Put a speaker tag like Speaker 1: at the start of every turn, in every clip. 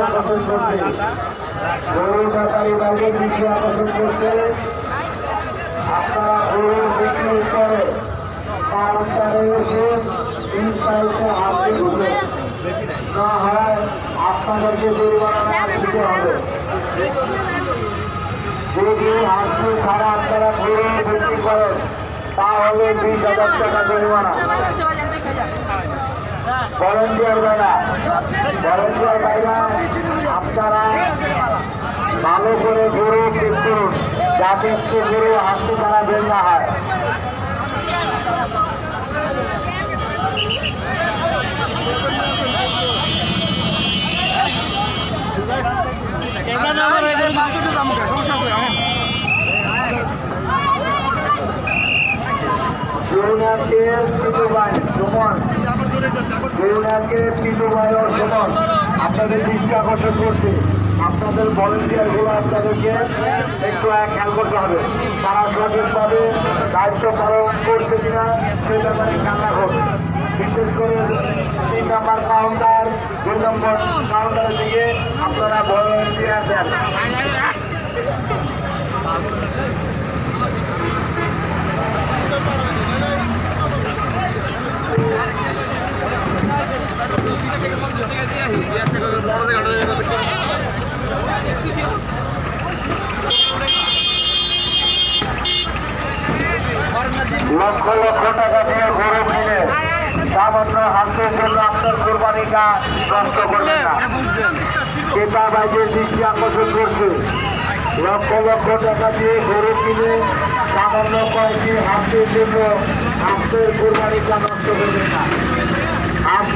Speaker 1: আকর্ষণ করছে গরু সরকারি বাইরে দৃষ্টি আকর্ষণ করছে আপনারা গরু বিক্রি করে কাউন্টারে এসে তিন তারিখে হাতে ঢুকে না হয় আপনাদেরকে জরিমানা দিতে হবে যদি গরু করেন। তাহলে বিশ হাজার টাকা জরিমানা ভলেন্টিয়ার বেলা ভলেন্টিয়ার বেলা আপনারা ভালো করে গরু ঠিক করুন। যাতে একটু গরু হাসতে ছাড়া বের না হয়।
Speaker 2: সমস্যা আছে এখন
Speaker 1: ও সুমন আপনাদের দৃষ্টি আকর্ষণ করছে। আপনাদের ভলেন্টিয়ারগুলো আপনাদেরকে একটু খেয়াল করতে হবে। তারা সঠিকভাবে দায়িত্ব পালন করছে কিনা সেটা মানে খেয়াল রাখুন। বিশেষ করে তিন নম্বর কাউন্টার দুই নম্বর কাউন্টারের দিকে আপনারা ভলেন্টিয়ার দেন। লক্ষ লক্ষ টাকা দিয়ে গরু কিনে সামান্য হাতের জন্য আপনার কোরবানিটা নষ্ট করবেন না এটা বাইরের দৃষ্টি আকর্ষণ করছে লক্ষ লক্ষ টাকা দিয়ে গরু কিনে সামান্য কয়েকটি হাতের জন্য আপনার কোরবানিটা নষ্ট করবেন না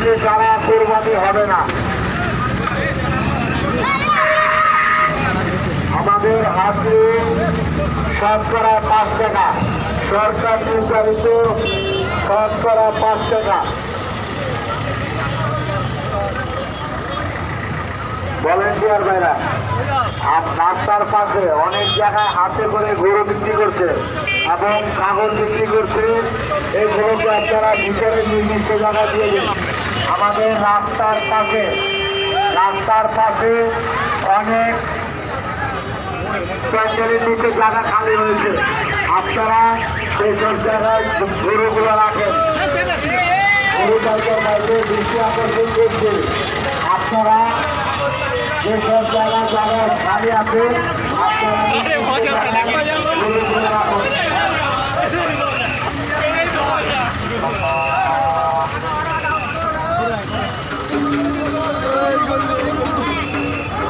Speaker 1: আপনি ছাড়া কোরবানি হবে না। আমাদের হাতে শতকরা পাঁচ টাকা। সরকার নির্ধারিত শতকরা পাঁচ টাকা। ভলেন্টিয়ার ভাইরা? আর রাস্তার পাশে অনেক জায়গায় হাতে করে গরু বিক্রি করছে এবং ছাগল বিক্রি করছে। এই গরুকে আপনারা ভিতরে নির্দিষ্ট জায়গা দিয়ে দিন। আমাদের রাস্তার পাশে রাস্তার পাশে অনেক প্যান্ডেলের নিচে জায়গা খালি রয়েছে। আপনারা সেই সব জায়গায় গরুগুলো রাখেন। গরু চালকের বাইরে দৃষ্টি আকর্ষণ করছে। আপনারা যেসব জায়গায় জায়গায় খালি আছে আপনারা